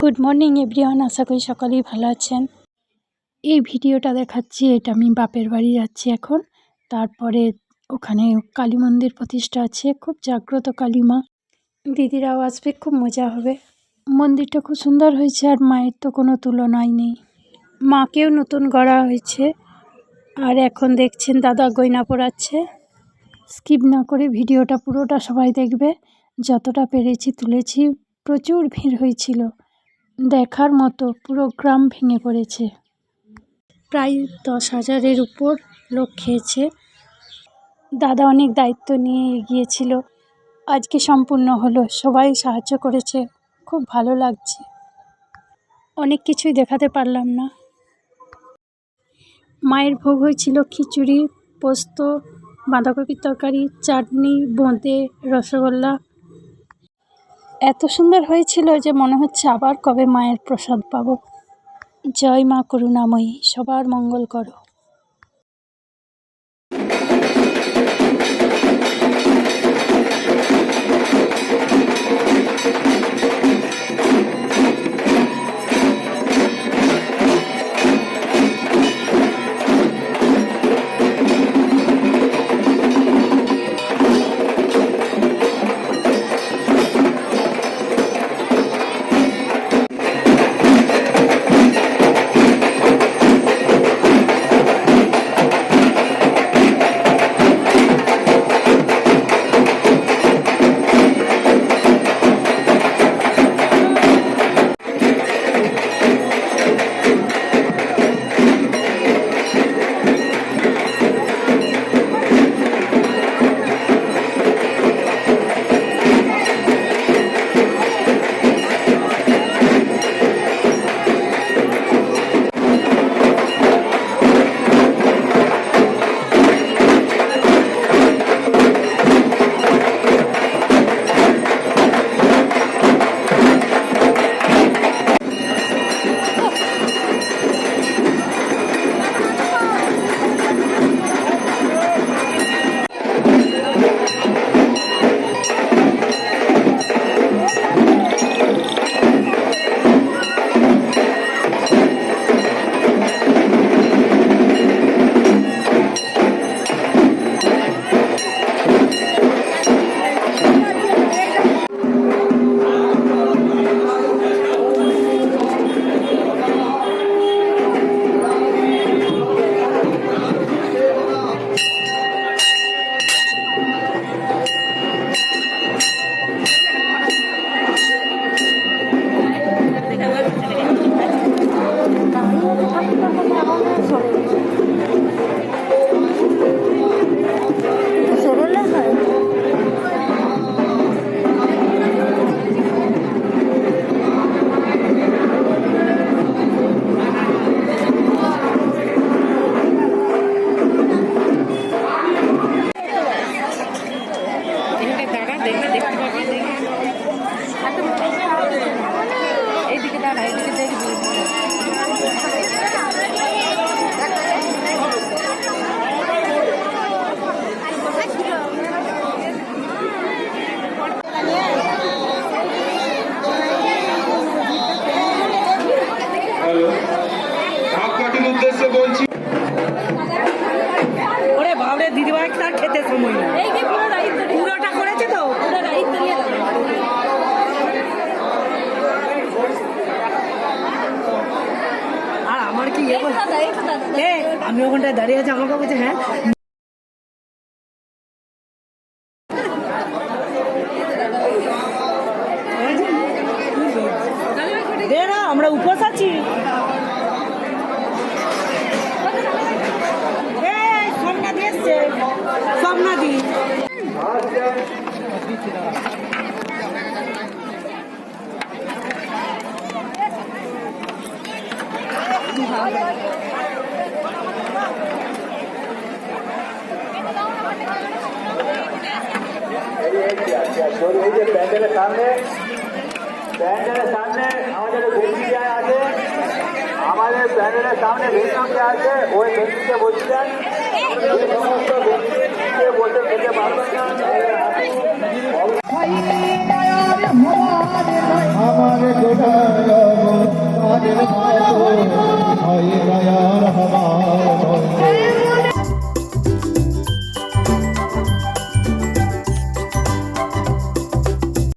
Good morning everyone আশা করি সকলেই ভালো আছেন। এই ভিডিওটা দেখাচ্ছি, এটা আমি বাপের বাড়ি যাচ্ছি এখন। তারপরে ওখানে কালী মন্দির প্রতিষ্ঠা আছে। খুব জাগ্রত কালী মা। দিদিরাও আসবে, খুব মজা হবে। মন্দিরটা খুব সুন্দর হয়েছে আর মায়ের তো কোনো তুলনাই নেই। মাকেও নতুন গড়া হয়েছে। আর এখন দেখছেন দাদা গয়না পরাচ্ছে। স্কিপ না করে ভিডিওটা পুরোটা সবাই দেখবে। যতটা পেরেছি তুলেছি, প্রচুর ভিড় হয়েছিল। দেখার মতো পুরো গ্রাম ভেঙে পড়েছে। প্রায় দশ হাজারের উপর লোক খেয়েছে। দাদা অনেক দায়িত্ব নিয়ে এগিয়েছিল। আজকে সম্পূর্ণ হলো, সবাই সাহায্য করেছে। খুব ভালো লাগছে। অনেক কিছুই দেখাতে পারলাম না। মায়ের ভোগ হয়েছিল খিচুড়ি, পোস্ত, বাঁধাকপির তরকারি, চাটনি, বোঁদে, রসগোল্লা এত সুন্দর হয়েছিল যে মনে হচ্ছে আবার কবে মায়ের প্রসাদ পাবো। জয় মা করুণাময়ী, সবার মঙ্গল করো। দেখবি দেখতে পাবি। দেখবি এইদিকে দাঁড়া এইদিকে দেখবি হ্যালো ধাপকাঠির উদ্দেশ্যে বলছি ওরে বাবরে দিদিভাই তার খেতে সময় না এই যে পুরো দায়িত্ব নিয়ে- পুরোটা করেছে তো পুরো দায়িত্ব নিয়ে যাবে। আর আমার কি ইয়ে বল- দাদা, এই তো দাদা, দাদা। এ, আমি ওখানটায় দাঁড়িয়ে আছি আমাকে বলছে হ্যাঁ। আমরা উপোস আছি। সোমনাথ এসছে। সোমনাথই এই প্যান্ডেলের সামনে প্যান্ডেলের সামনে আমাদের বেঞ্চিটা আছে, আমাদের প্যান্ডেলের সামনে বেঞ্চিটা আছে, ওই বেঞ্চিতে বলছিলেন সমস্ত বেঞ্চিতে